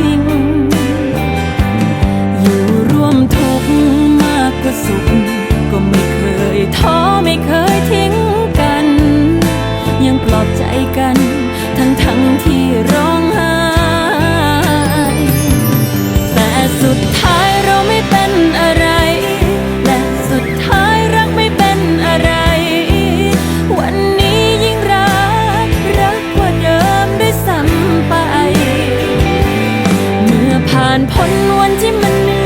ๆ ไม่เคยทิ้งกัน ยังปลอบใจกัน ทั้งทั้งที่ร้องไห้แต่สุดท้ายเราไม่เป็นอะไร และสุดท้ายรักไม่เป็นอะไร วันนี้ยิ่งรัก รักกว่าเดิมด้วยซ้ำไป เมื่อผ่านพ้นวันที่มันเหนื่อย